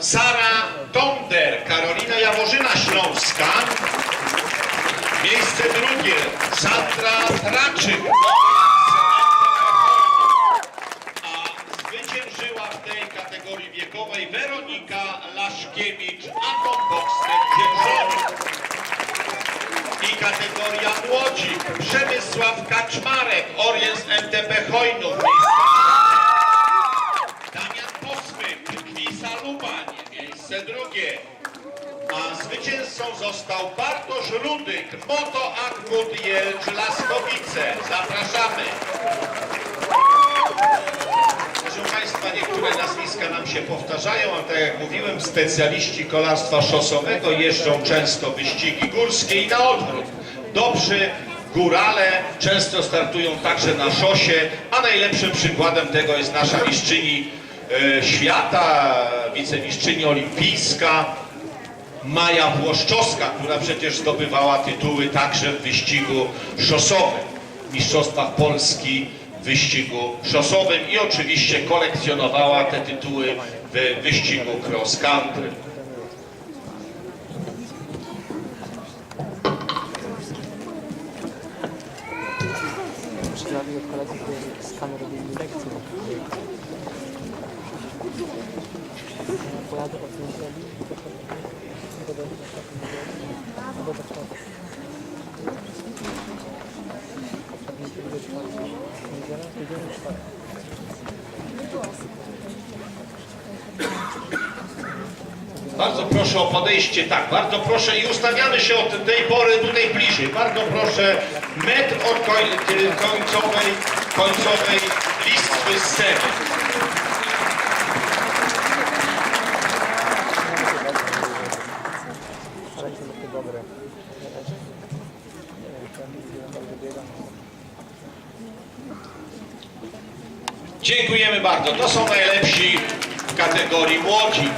Sara Tonder, Karolina Jaworzyna Śląska. Miejsce drugie Sandra Traczyk. A zwyciężyła w tej kategorii wiekowej Weronika Laszkiewicz, drugie. A zwycięzcą został Bartosz Rudyk, Moto Akut Jelcz Laskowice. Zapraszamy. Proszę Państwa, niektóre nazwiska nam się powtarzają, a tak jak mówiłem, specjaliści kolarstwa szosowego jeżdżą często wyścigi górskie i na odwrót. Dobrzy górale często startują także na szosie, a najlepszym przykładem tego jest nasza mistrzyni świata, wicemistrzyni olimpijska, Maja Włoszczowska, która przecież zdobywała tytuły także w wyścigu szosowym, w Mistrzostwach Polski w wyścigu szosowym i oczywiście kolekcjonowała te tytuły w wyścigu cross country. Lekcje. Pojadę. Bardzo proszę o podejście, tak, bardzo proszę i ustawiamy się od tej pory tutaj bliżej. Bardzo proszę, metr od koń, końcowej, końcowej listwy sceny. Dziękujemy bardzo. To są najlepsi w kategorii młodzi.